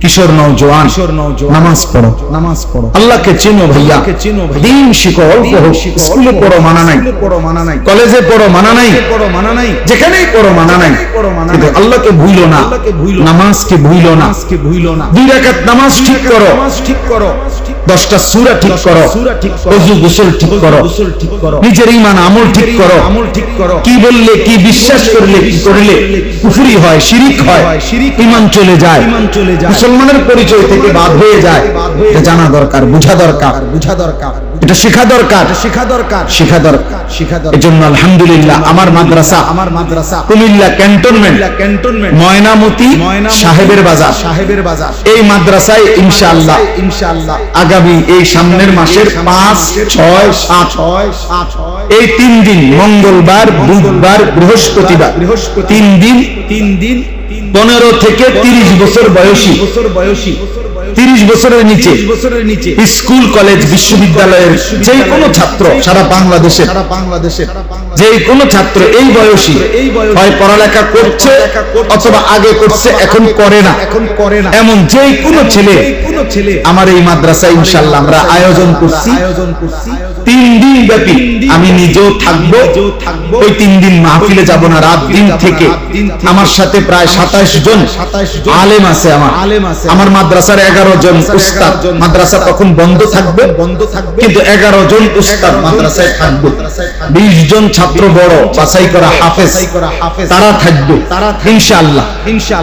কিশোর নওজোয়ান নামাজ পড়ো নামাজ পড়ো। আল্লাহকে চিনো ভাইয়া। কে চিনো। দিন শিখো অল্প স্কুলে পড়ো মানা নাই। পড়ো মানা নাই। কলেজে পড়ো মানা নাই। পড়ো মানা নাই। যেখানেই পড়ো মানা নাই। পড়ো মানা নাই। আল্লাহকে ভুলো না। আল্লাহকে ভুলো। নামাজকে ভুলো না। নামাজকে ভুলো না। দুই রাকাত নামাজ ঠিক করো। নামাজ ঠিক করো। দশটা সুরা ঠিক করো। ওযু গোসল ঠিক করো। নিজের ইমান আমল ঠিক করো। আমল ঠিক করো। কি বললে কি বিশ্বাস করলে কি করলে কুফুরি হয় শিরিক হয় ইমান চলে যায়। মুসলমানের পরিচয় থেকে বাদ হয়ে যায়। জানা দরকার বুঝা দরকার। বুঝা দরকার। এটা শেখা দরকার। শেখা দরকার। শেখা দরকার শেখা দরকার। এজন্য আলহামদুলিল্লাহ আমার মাদ্রাসা আমার মাদ্রাসা। Comilla cantonment cantonment. ময়নামতি সাহেবের বাজার। সাহেবের বাজার। এই মাদ্রাসায় ইনশাআল্লাহ ইনশাআল্লাহ। আগামী এই সামনের মাসের পাঁচ ছয় সাত ছয় সাত ছয়। এই তিন দিন মঙ্গলবার বুধবার বৃহস্পতিবার। বৃহস্পতি তিন দিন তিন দিন পনেরো থেকে তিরিশ বছর বয়সী। বছর বয়সী। তিরিশ বছরের নিচে বছরের নিচে স্কুল কলেজ বিশ্ববিদ্যালয়ের যে কোনো ছাত্র সারা বাংলাদেশে সারা বাংলাদেশে যে কোনো ছাত্র এই বয়সী হয় পড়ালেখা করছে অথবা আগে করছে এখন করে না। এখন করে না। এমন যে কোনো ছেলে আমার এই মাদ্রাসা ইনশাল্লাহ আমরা আয়োজন করছি। তিন দিন ব্যাপী আমি নিজেও থাকব। ওই তিন দিন মাহফিলে যাব না রাত দিন থেকে। আমার সাথে প্রায় সাতাশ জন 27 আলেম আছে আমার। আমার মাদ্রাসার এগারো জন উস্তাদ। মাদ্রাসা তখন বন্ধ থাকবে। বন্ধ থাকবে। কিন্তু এগারো জন উস্তাদ মাদ্রাসায় থাকবে। বিশ জন ছাত্র বড়, বাছাই করা হাফেজ তারা থাকবে, ইনশাআল্লাহ।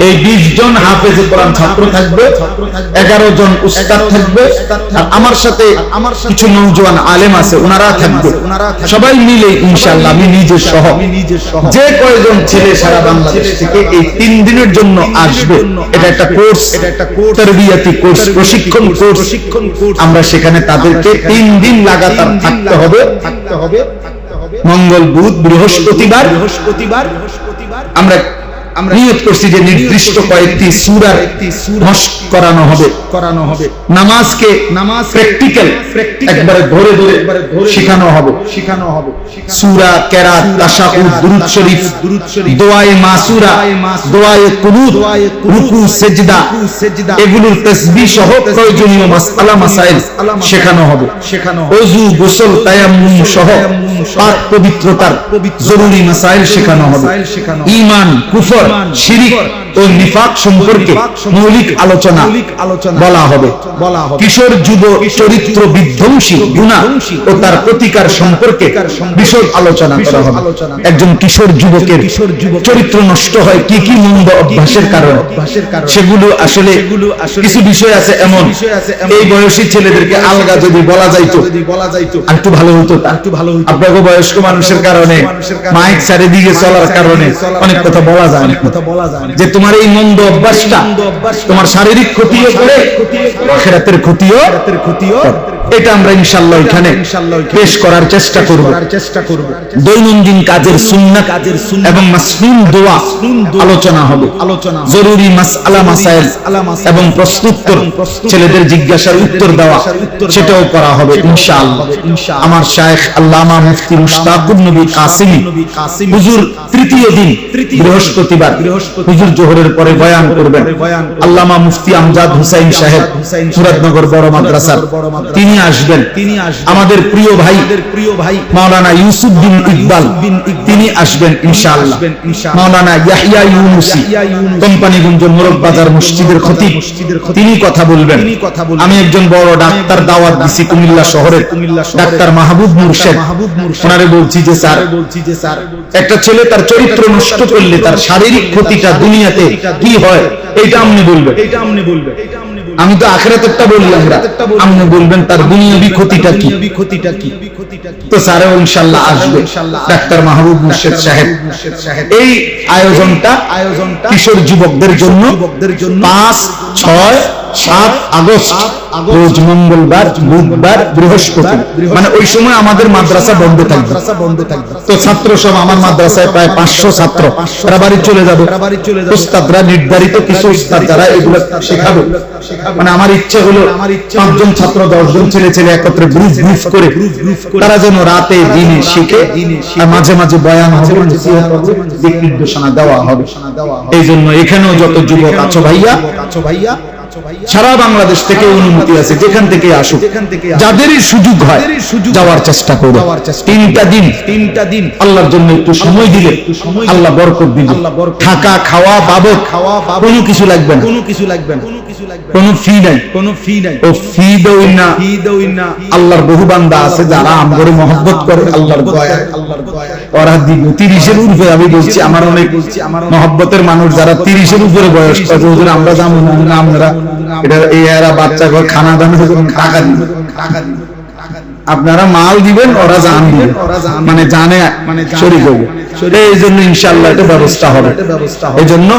এই বিশ জন হাফেজ কোরআন ছাত্র থাকবে, এগারো জন উস্তাদ 11 জন উস্তাদ থাকবে। আর আমার সাথে আমার কিছু নৌজওয়ান আলেম আছে, ওনারা থাকবে। সবাই মিলে, ইনশাআল্লাহ, আমি নিজে সহ যে কয়জন ছেলে সারা বাংলাদেশ থেকে এই তিন দিনের জন্য আসবে, এটা একটা এটা একটা কোর্স, তরবিয়াতি কোর্স, প্রশিক্ষণ কোর্স আমরা সেখানে তাদেরকে তিন দিন লাগাতার থাকতে হবে থাকতে হবে মঙ্গল বুধ বৃহস্পতিবার বৃহস্পতিবার বৃহস্পতিবার। আমরা নিয়ত করছি যে নির্দিষ্ট কয়েকটি সুরার করানো হবে। করানো হবে। নামাজকে নামাজ প্র্যাকটিক্যাল একবারে ধরে ধরে শেখানো হবে। শেখানো হবে। সূরা কেরাত তাশাহুদ দুরূদ শরীফ দুরূদ শরীফ, দোয়ায়ে মাসুরা দোয়ায়ে কুনুত রুকু সেজদা। এগুলোর তাসবিহ সহ প্রয়োজনীয় মাসআলা মাসাইল শেখানো হবে। শেখানো ওযু গোসল তায়াম্মুম সহ পাক পবিত্রতার জরুরি মাসাইল শেখানো হবে। ঈমান কুফর শিরিক। ও নিফাক সম্পর্কে মৌলিক আলোচনা বলা হবে। কিশোর যুব চরিত্র বিধ্বংসী গুণা ও তার প্রতিকার সম্পর্কে বিশদ আলোচনা করা হবে। একজন কিশোর যুবকের চরিত্র নষ্ট হয় কি কি মন্দ অভ্যাসের কারণে? সেগুলো আসলে কিছু বিষয় আছে এমন। এই বয়সী ছেলেদেরকে আলগা যদি বলা যাইতো যদি বলা যাইতো আর একটু ভালো হতো। একটু ভালো হতো। আপনাকে বয়স্ক মানুষের কারণে মাইক চারিদিকে চলার কারণে অনেক কথা বলা যায় অনেক কথা বলা যায়। যে তোমার এই মন্দ অভ্যাসটা তোমার শারীরিক ক্ষতিও করে ক্ষতিও আখেরাতের ক্ষতিও এটা আমরা ইনশাআল্লাহ এখানে পেশ করার চেষ্টা করব। চেষ্টা করব। দৈনন্দিন কাজের সুন্নাত কাজের সুন্নাত এবং মাসনুন দোয়া আলোচনা হবে। আলোচনা জরুরি মাসআলা মাসাইল এবং প্রশ্নোত্তর ছেলেদের জিজ্ঞাসার উত্তর দেওয়া সেটাও করা হবে ইনশাআল্লাহ। আমার শায়েখ আল্লামা মুফতি মুশতাকুর নবী কাসিমি। হুজুর তৃতীয় দিন বৃহস্পতিবার। হুজুর জোহরের পরে বয়ান করবেন। আল্লামা মুফতি আমজাদ হুসাইন সাহেব মুরাদনগর বড় মাদ্রাসার। তিনি আসবেন। তিনি আসবেন। আমাদের প্রিয় ভাই প্রিয় ভাই। মাওলানা ইউসুফ বিন ইকবাল। তিনি আসবেন ইনশাআল্লাহ। মাওলানা ইয়াহইয়া ইউনুসি ইউনুসি। কোম্পানিগঞ্জ মোরক বাজার মসজিদের খতিব। তিনি কথা বলবেন। আমি একজন বড় ডাক্তার দাওয়াত দিছি কুমিল্লা শহরে ডাক্তার মাহবুব মুর্শেদ। ওনারে বলছি যে স্যার বলছি যে স্যার একটা ছেলে তার চরিত্র নষ্ট করলে তার শারীরিক ক্ষতিটা দুনিয়াতে কি হয়? এইটা আপনি বলবেন। এইটা আপনি বলবেন। আমি তো আখেরাতেরটা বলি আমরা আখেরাতেরটা আপনি বলবেন তার দুনিয়াবি ক্ষতিটা কি? ক্ষতিটা কি? তো স্যারও ইনশাল্লাহ আসবে। ইনশাআল্লাহ আসবে। ডাক্তার মাহবুব মুর্শেদ সাহেব। এই আয়োজনটা আয়োজনটা কিশোর যুবকদের জন্য যুবকদের জন্য পাঁচ ছয় সাত আগস্ট, রোজ মঙ্গলবার বুধবার বৃহস্পতি। মানে ওই সময় আমাদের মাদ্রাসা বন্ধ থাকবে। তো ছাত্র সব আমার মাদ্রাসায় প্রায় পাঁচশো ছাত্র। তারা বাড়ি চলে যাবে। উস্তাদরা নির্ধারিত কিছু উস্তাদ যারা এগুলো শেখাবে। মানে আমার ইচ্ছে হলো পাঁচজন ছাত্র দশজন ছেলে ছেলে একত্রে গ্রুপ গ্রুপ করে। তারা যেন রাতে দিনে শিখে আর মাঝে মাঝে বয়ান হবে দিক নির্দেশনা দেওয়া হবে। এই জন্য এখানেও যত যুবক আছো ভাইয়া আছো ভাইয়া সারা বাংলাদেশ থেকে অনুমতি আছে যেখান থেকে আসুক। যাদেরই সুযোগ হয় যাওয়ার চেষ্টা করো তিনটা দিন তিনটা দিন। আল্লাহর জন্য একটু সময় দিলে আল্লাহ বরকত দিল থাকা খাওয়া বাবদ খাওয়া কোনো কিছু লাগবে না। কোনো কিছু লাগবে না। কোনো ফি নাই। কোনো ফি নাই। ও ফি দই না ফি দই না আল্লাহর বহু বান্দা আছে যারা আমগরে মহব্বত করে আল্লাহর দয়া আল্লাহর দয়া ওরা দিব উপরে আমি বলছি আমার অনেক মহব্বতের মানুষ যারা উপরে বয়স তাদের হুজুর আমরা না আমরা এটা এই এরা বাচ্চা ঘর খানা টাকা আপনারা মাল দিবেন ওরা জান দিবেন মানে জানে মানে শরীর হবে এই জন্য ইনশাআল্লাহ এটা ব্যবস্থা হবে। এই জন্য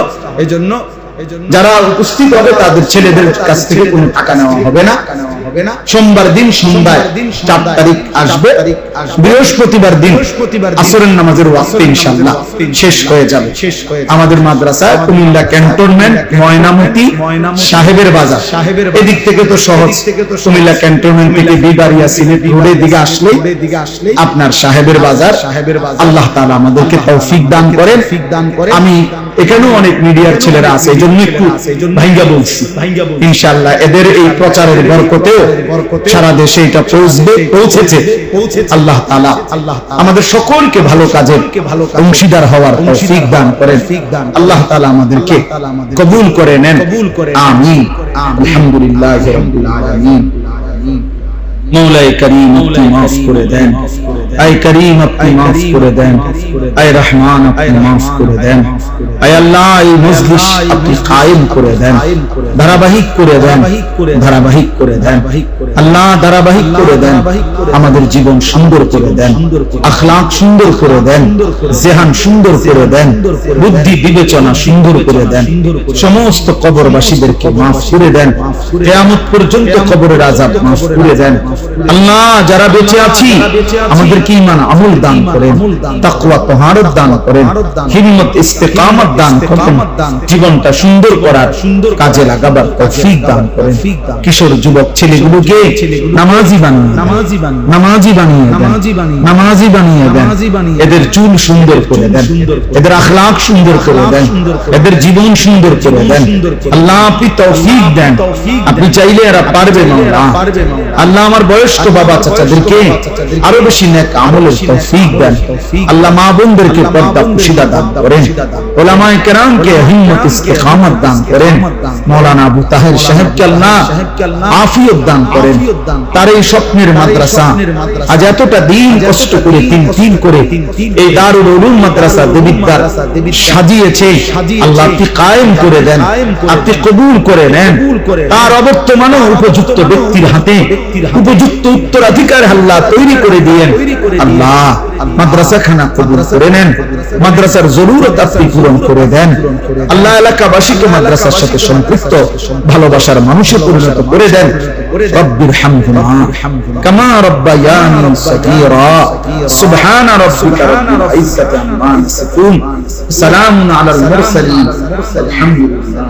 এই জন্য যারা উপস্থিত হবে তাদের ছেলেদের কাছ থেকে কোনো টাকা নেওয়া হবে না সোমবার দিন সোমবার চার তারিখ আসবে। বৃহস্পতিবার দিন আসরের নামাজের ওয়াক্তে ইনশাআল্লাহ শেষ হয়ে যাবে। আমাদের মাদ্রাসা কুমিল্লা ক্যান্টনমেন্ট ময়নামতি সাহেবের বাজার সাহেবের এদিক থেকে তো সহজ। কুমিল্লা ক্যান্টনমেন্ট থেকে বিবাড়িয়া সিলেট রোডের দিকে আসলেই আপনার সাহেবের বাজার সাহেবের বাজার। আল্লাহ তাআলা আমাদেরকে তৌফিক দান করেন। আমি এখানেও অনেক মিডিয়ার ছেলেরা আছে, এই জন্য একটু ভাইঙ্গা বলছি। ইনশাআল্লাহ, এদের এই প্রচারের বরকতেও বরকতে সারা দেশে এটা পৌঁছবে, পৌঁছেছে। আল্লাহ তাআলা আল্লাহ আমাদের সকলকে ভালো কাজের অংশীদার হওয়ার তৌফিক দান করেন। আল্লাহ তাআলা আমাদেরকে কবুল করে নেন। আমিন। আলহামদুলিল্লাহ রাব্বিল আলামিন করে দেন করে দেন করে দেন আল্লাহ এই মজলিস আপনি কায়েম করে দেন ধারাবাহিক করে দেন ধারাবাহিক করে দেন। আল্লাহ ধারাবাহিক করে দেন, আমাদের জীবন সুন্দর করে দেন, আখলাক সুন্দর করে দেন, জেহান সুন্দর করে দেন, বুদ্ধি বিবেচনা সুন্দর করে দেন, সমস্ত কবরবাসীদেরকে মাফ করে দেন, কেয়ামত পর্যন্ত কবরের আজাব মাফ করে দেন। আল্লাহ যারা বেঁচে আছি, আমাদেরকে ইমান আমল দান করেন, তাকওয়া তহারত দান করেন, হিম্মত ইস্তেকামত দান করেন, জীবনটা সুন্দর করার কাজে লাগাবার তৌফিক দান করেন। কিশোর যুবক ছেলেগুলোকে নামাজি বানিয়ে নামাজি বানিয়ে নামাজি বানিয়ে নামাজি বানিয়ে নামাজি বানিয়ে দেন এদের চুল সুন্দর করে দেন। এদের সুন্দর করে দেন। এদের জীবন সুন্দর করে দেন। আল্লাহ আপনি তৌফিক দেন। আপনি চাইলে এরা পারবে মাওলা আল্লাহ আমার বয়স্ক বাবা চাচাদেরকে আরও বেশি নেক আমলের তৌফিক দেন। আল্লাহ মা বোনদেরকে পর্দা বোনদেরকে দান করেন। ওলামায়ে কেরামকে হিম্মত ইস্তেকামত দান করেন। মাওলানা আবু তাহের সাহেবকে আল্লাহ আফিয়ত দান করেন। তার এই স্বপ্নের মাদ্রাসা। আজ এতটা দিন কষ্ট করে তিন তিন করে এই দারুল উলুম মাদ্রাসা দেবিদ্দার সাজিয়েছে। আল্লাহ আপনি কায়েম করে দেন। আপনি কবুল করে নেন। তার অবর্তমানে উপযুক্ত ব্যক্তির হাতে। উপযুক্ত উত্তরাধিকার আল্লাহ তৈরি করে দিয়েন। আল্লাহ মাদ্রাসা খানা কবুল করে নেন। মাদ্রাসার জরুরত আপনি পূরণ করে দেন। আল্লাহ এলাকাবাসীকে মাদ্রাসার সাথে সম্পৃক্ত ভালোবাসার মানুষে পরিণত করে দেন। ارحمهما. كما ربياني صغيرا. سبحان ربك رب العزة عما يصفون. سلام على المرسلين. الحمد لله.